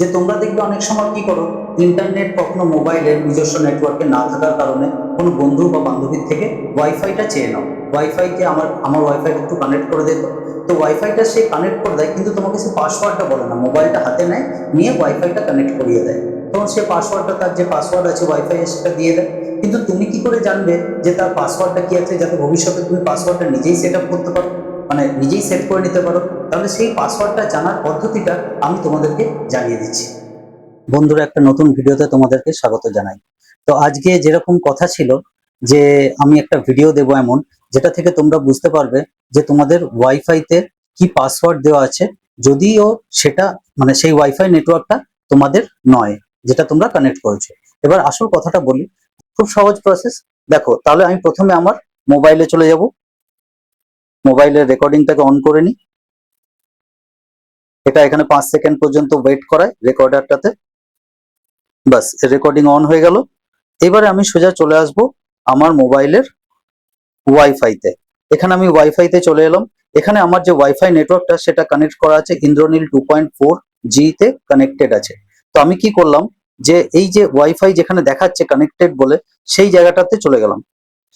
যে তোমরা দেখবে অনেক সময় কি করো ইন্টারনেট কখনো মোবাইলের নিজস্ব নেটওয়ার্কে না থাকার কারণে কোনো বন্ধু বা বান্ধবীর থেকে ওয়াইফাইটা চেয়ে নাও। ওয়াইফাইকে আমার আমার ওয়াইফাই একটু কানেক্ট করে দিত তো ওয়াইফাইটা সে কানেক্ট করে দেয়, কিন্তু তোমাকে সে পাসওয়ার্ডটা বলে না মোবাইলটা হাতে নেয়, নিয়ে ওয়াইফাইটা কানেক্ট করিয়ে দেয়। তখন সে পাসওয়ার্ডটা তার যে পাসওয়ার্ড আছে ওয়াইফাই সেটা দিয়ে দেয়। কিন্তু তুমি কি করে জানবে যে তার পাসওয়ার্ডটা কি আছে, যাতে ভবিষ্যতে তুমি পাসওয়ার্ডটা নিজেই সেট আপ করতে পারো? নিজেই সেট করে নিতে পারো। তাহলে সেই পাসওয়ার্ডটা জানার পদ্ধতিটা আমি তোমাদেরকে জানিয়ে দিচ্ছি। বন্ধুরা, একটা নতুন ভিডিওতে তোমাদেরকে স্বাগত জানাই। তো আজকে যেরকম কথা ছিল যে আমি একটা ভিডিও দেবো এমন, যেটা থেকে তোমরা বুঝতে পারবে যে তোমাদের ওয়াইফাইতে কি পাসওয়ার্ড দেওয়া আছে, যদিও সেটা মানে সেই ওয়াইফাই নেটওয়ার্কটা তোমাদের নয়, যেটা তোমরা কানেক্ট করেছ। এবার আসল কথাটা বলি, খুব সহজ প্রসেস দেখো, তাহলে আমি প্রথমে আমার মোবাইলে চলে যাব। মোবাইলের রেকর্ডিংটাকে অন করে নিই এটা এখানে পাঁচ সেকেন্ড পর্যন্ত ওয়েট করায় রেকর্ডারটাতে বাস রেকর্ডিং অন হয়ে গেল। এবারে আমি সোজা চলে আসব আমার মোবাইলের ওয়াইফাইতে এখানে আমি ওয়াইফাইতে চলে এলাম। এখানে আমার যে ওয়াইফাই নেটওয়ার্কটা সেটা কানেক্ট করা আছে। ইন্দ্রনীল টু পয়েন্ট ফোর তে কানেক্টেড আছে। তো আমি কি করলাম যে, এই যে ওয়াইফাই যেখানে দেখাচ্ছে কানেক্টেড বলে, সেই জায়গাটাতে চলে গেলাম।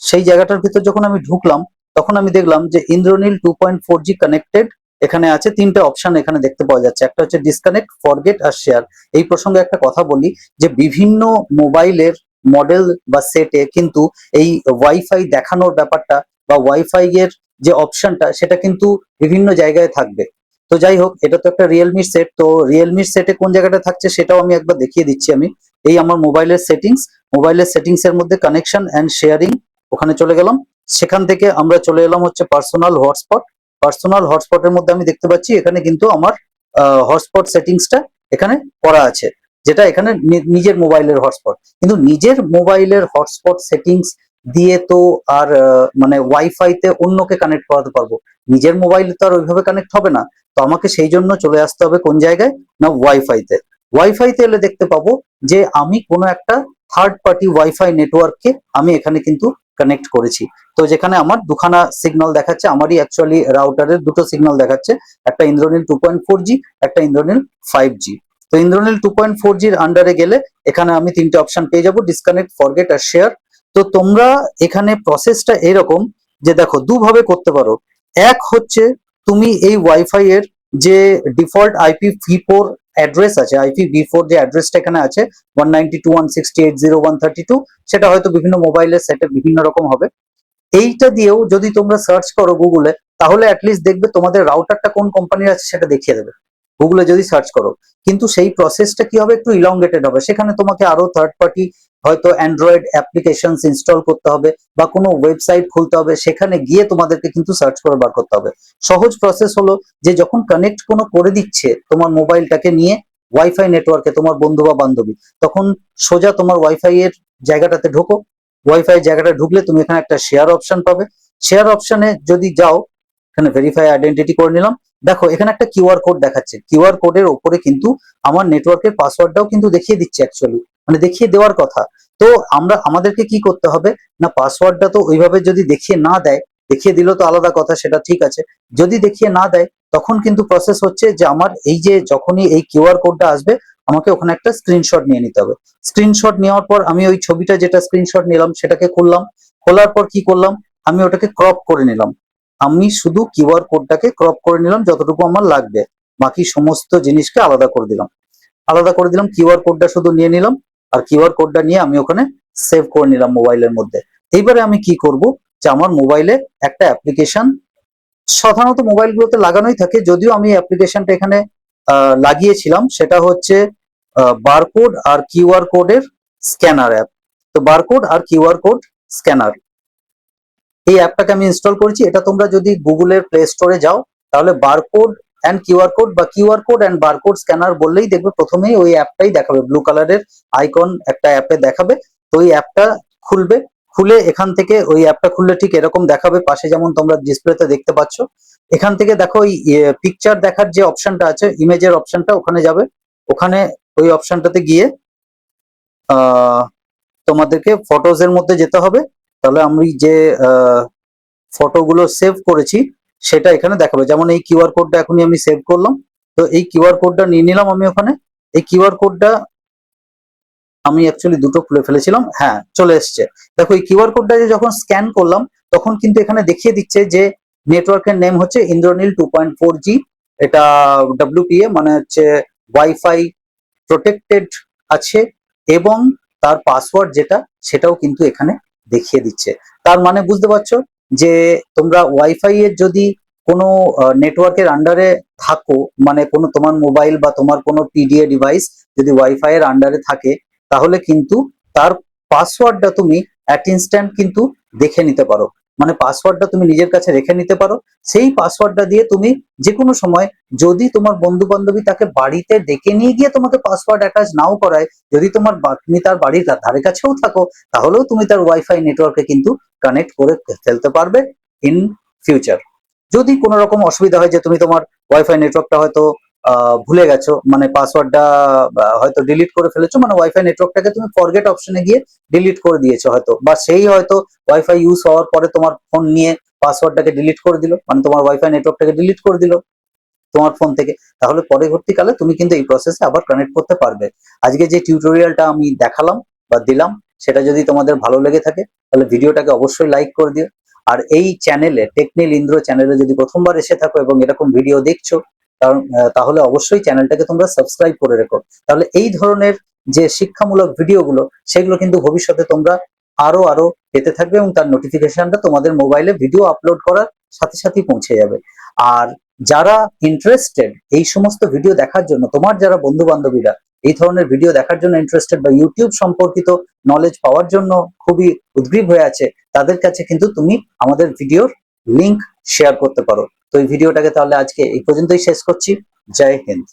সেই জায়গাটার ভিতর যখন আমি ঢুকলাম তখন আমি দেখলাম যে Indranil two point four G connected এখানে আছে, তিনটে অপশন এখানে দেখতে পাওয়া যাচ্ছে। একটা হচ্ছে ডিসকানেক্ট ফরগেট আর শেয়ার এই প্রসঙ্গে একটা কথা বলি যে বিভিন্ন মোবাইলের মডেল বা সেটে কিন্তু এই ওয়াইফাই দেখানোর ব্যাপারটা বা ওয়াইফাই এর যে অপশনটা সেটা কিন্তু বিভিন্ন জায়গায় থাকবে। তো যাই হোক, এটা তো একটা রিয়েলমির সেট তো রিয়েলমির সেটে কোন জায়গাটা থাকছে সেটাও আমি একবার দেখিয়ে দিচ্ছি আমি। এই আমার মোবাইলের সেটিংস মোবাইলের সেটিংস এর মধ্যে কানেকশন অ্যান্ড শেয়ারিং ওখানে চলে গেলাম। সেখান থেকে আমরা চলে এলাম হচ্ছে পার্সোনাল হটস্পট পার্সোনাল হটস্পটের মধ্যে আমি দেখতে পাচ্ছি, এখানে কিন্তু আমার হটস্পট সেটিংসটা এখানে করা আছে, যেটা এখানে নিজের মোবাইলের হটস্পট কিন্তু নিজের মোবাইলের হটস্পট সেটিংস দিয়ে তো আর মানে ওয়াইফাইতে অন্যকে কানেক্ট করাতে পারব। নিজের মোবাইলে তো আর ওইভাবে কানেক্ট হবে না, তো আমাকে সেই জন্য চলে আসতে হবে কোন জায়গায়? না ওয়াইফাইতে ওয়াইফাইতে এলে দেখতে পাবো যে আমি কোনো একটা থার্ড পার্টি ওয়াইফাই নেটওয়ার্ককে আমি এখানে কিন্তু কানেক্ট করেছি। তো যেখানে আমার দুখানা সিগন্যাল দেখাচ্ছে, আমারই অ্যাকচুয়ালি রাউটারের দুটো সিগন্যাল দেখাচ্ছে। একটা Indranil two point four G একটা ইন্দ্রনীল ফাইভ জি তো ইন্দ্রনীল টু পয়েন্ট ফোর জির আন্ডারে গেলে এখানে আমি তিনটে অপশন পেয়ে যাব ডিসকানেক্ট ফরগেট আর শেয়ার তো তোমরা এখানে প্রসেসটা এরকম যে দেখো, দুভাবে করতে পারো। এক হচ্ছে তুমি এই ওয়াইফাই এর যে default IP V four address আছে আইপি ফোর যে অ্যাড্রেসটা এখানে আছে one ninety two one sixty eight zero one thirty two সেটা হয়তো বিভিন্ন মোবাইলের সেটে বিভিন্ন রকম হবে। এইটা দিয়েও যদি তোমরা সার্চ করো গুগলে তাহলে অ্যাটলিস্ট দেখবে তোমাদের রাউটারটা কোন কোম্পানির আছে সেটা দেখিয়ে দেবে। গুগলে যদি সার্চ করো, কিন্তু সেই প্রসেসটা কি হবে? একটু ইলংগেটেড হবে। সেখানে তোমাকে আরও থার্ড পার্টি হয়তো অ্যান্ড্রয়েড অ্যাপ্লিকেশনস ইনস্টল করতে হবে বা কোনো ওয়েবসাইট খুলতে হবে। সেখানে গিয়ে তোমাদেরকে কিন্তু সার্চ করে বার করতে হবে। সহজ প্রসেস হলো যে যখন কানেক্ট কোনো করে দিচ্ছে তোমার মোবাইলটাকে নিয়ে ওয়াইফাই নেটওয়ার্কে তোমার বন্ধু বা বান্ধবী, তখন সোজা তোমার ওয়াইফাই এর জায়গাটাতে ঢোকো। ওয়াইফাই জায়গাটা ঢুকলে তুমি এখানে একটা শেয়ার অপশন পাবে। শেয়ার অপশনে যদি যাও, এখানে ভেরিফাই আইডেন্টিটি করে নিলাম। দেখো, এখানে একটা কিউআর কোড দেখাচ্ছে। কিউআর কোডের ওপরে কিন্তু আমার নেটওয়ার্কের পাসওয়ার্ডটাও কিন্তু দেখিয়ে দিচ্ছে অ্যাকচুয়ালি মানে দেখিয়ে দেওয়ার কথা। তো আমরা, আমাদেরকে কি করতে হবে? না, পাসওয়ার্ডটা তো ওইভাবে যদি দেখিয়ে না দেয়, দেখিয়ে দিল তো আলাদা কথা, সেটা ঠিক আছে। যদি দেখিয়ে না দেয়, তখন কিন্তু প্রসেস হচ্ছে যে আমার এই যে যখনই এই কিউআর কোডটা আসবে, আমাকে ওখানে একটা স্ক্রিনশট নিয়ে নিতে হবে। স্ক্রিনশট নেওয়ার পর আমি ওই ছবিটা যেটা স্ক্রিনশট নিলাম, সেটাকে খুললাম। খোলার পর কি করলাম? আমি ওটাকে ক্রপ করে নিলাম। আমি শুধু কিউআর কোডটাকে ক্রপ করে নিলাম যতটুকু আমার লাগবে। বাকি সমস্ত জিনিসকে আলাদা করে দিলাম। আলাদা করে দিলাম, কিউআর কোডটা শুধু নিয়ে নিলাম আর কিউআর কোডটা নিয়ে আমি ওখানে সেভ করে নিলাম মোবাইলের মধ্যে। এইবারে আমি কি করব যে আমার মোবাইলে একটা অ্যাপ্লিকেশন, সাধারণত মোবাইলগুলোতে লাগানোই থাকে, যদিও আমি অ্যাপ্লিকেশনটা এখানে লাগিয়েছিলাম। সেটা হচ্ছে বারকোড আর কিউআর কোডের স্ক্যানার অ্যাপ। তো বারকোড আর কিউআর কোড স্ক্যানার। এই অ্যাপটাকে আমি ইনস্টল করেছি। এটা তোমরা যদি গুগলের প্লে স্টোরে যাও, তাহলে বারকোড অ্যান্ড কিউআর কোড বা QR code and barcode scanner বললেই দেখবে প্রথমেই ওই অ্যাপটাই দেখাবে। ব্লু কালারের আইকন একটা অ্যাপে দেখাবে। তো ওই অ্যাপটা খুলবে। খুলে এখান থেকে ওই অ্যাপটা খুললে ঠিক এরকম দেখাবে। পাশে যেমন তোমরা ডিসপ্লেতে দেখতে পাচ্ছ। এখান থেকে দেখো ওই পিকচার দেখার যে অপশনটা আছে ইমেজের অপশনটা ওখানে যাবে। ওখানে ওই অপশনটাতে গিয়ে তোমাদেরকে ফটোজ এর মধ্যে যেতে হবে। তাহলে আমি যে ফটোগুলো সেভ করেছি, সেটা এখানে দেখাবে। যেমন এই কিউআর কোডটা এখনই আমি সেভ করলাম। তো এই কিউআর কোডটা নিয়ে নিলাম আমি ওখানে। এই কিউআর কোডটা আমি অ্যাকচুয়ালি দুটো খুলে ফেলেছিলাম। হ্যাঁ চলে এসছে। দেখো, এই কিউআর কোডটা যে যখন স্ক্যান করলাম, তখন কিন্তু এখানে দেখিয়ে দিচ্ছে যে নেটওয়ার্কের নেম হচ্ছে Indranil two point four G এটা ডাব্লিউপিএ মানে হচ্ছে ওয়াইফাই প্রোটেক্টেড আছে। এবং তার পাসওয়ার্ড যেটা, সেটাও কিন্তু এখানে দেখিয়ে দিচ্ছে। তার মানে বুঝতে পারছ যে তোমরা ওয়াইফাই এর যদি কোনো নেটওয়ার্কের আন্ডারে থাকো মানে কোনো তোমার মোবাইল বা তোমার কোনো পিডিএ ডিভাইস যদি ওয়াইফাই এর আন্ডারে থাকে, তাহলে কিন্তু তার পাসওয়ার্ডটা তুমি অ্যাট ইনস্ট্যান্ট কিন্তু দেখে নিতে পারো। মানে পাসওয়ার্ডটা তুমি নিজের কাছে রেখে নিতে পারো। সেই পাসওয়ার্ডটা দিয়ে তুমি যে কোনো সময় যদি তোমার বন্ধু বান্ধবী তাকে বাড়িতে ডেকে নিয়ে গিয়ে তোমাকে পাসওয়ার্ড অ্যাটাচ নাও করায়, যদি তোমার তুমি তার বাড়ির ধারে কাছেও থাকো, তাহলেও তুমি তার ওয়াইফাই নেটওয়ার্কে কিন্তু কানেক্ট করে ফেলতে পারবে ইন ফিউচার যদি কোনো রকম অসুবিধা হয় যে তুমি তোমার ওয়াইফাই নেটওয়ার্কটা হয়তো ভুলে গেছো। মানে পাসওয়ার্ডটা হয়তো ডিলিট করে ফেলেছো। মানে ওয়াইফাই নেটওয়ার্কটাকে তুমি ফরগেট অপশনে গিয়ে ডিলিট করে দিয়েছ হয়তো। বা সেই হয়তো ওয়াইফাই ইউজ হওয়ার পরে তোমার ফোন নিয়ে পাসওয়ার্ডটাকে ডিলিট করে দিল। মানে তোমার ওয়াইফাই নেটওয়ার্কটাকে ডিলিট করে দিল তোমার ফোন থেকে। তাহলে পরবর্তীকালে তুমি কিন্তু এই প্রসেসে আবার কানেক্ট করতে পারবে। আজকে যে টিউটোরিয়ালটা আমি দেখালাম বা দিলাম, সেটা যদি তোমাদের ভালো লেগে থাকে, তাহলে ভিডিওটাকে অবশ্যই লাইক করে দিও। আর এই চ্যানেলে টেকনিল ইন্দ্র চ্যানেলে যদি প্রথমবার এসে থাকো এবং এরকম ভিডিও দেখছ কারণ তাহলে অবশ্যই চ্যানেলটাকে তোমরা সাবস্ক্রাইব করে রেখো। তাহলে এই ধরনের যে শিক্ষামূলক ভিডিওগুলো, সেগুলো কিন্তু ভবিষ্যতে তোমরা আরও আরও পেতে থাকবে এবং তার নোটিফিকেশনটা তোমাদের মোবাইলে ভিডিও আপলোড করার সাথে সাথে পৌঁছে যাবে। আর যারা ইন্টারেস্টেড এই সমস্ত ভিডিও দেখার জন্য, তোমার যারা বন্ধু বান্ধবীরা এই ধরনের ভিডিও দেখার জন্য ইন্টারেস্টেড বা ইউটিউব সম্পর্কিত নলেজ পাওয়ার জন্য খুবই উদ্গ্রীব হয়ে আছে, তাদের কাছে কিন্তু তুমি আমাদের ভিডিওর লিংক শেয়ার করতে পারো। তো এই ভিডিওটাকে তাহলে আজকে এই পর্যন্তই শেষ করছি। জয় হিন্দ।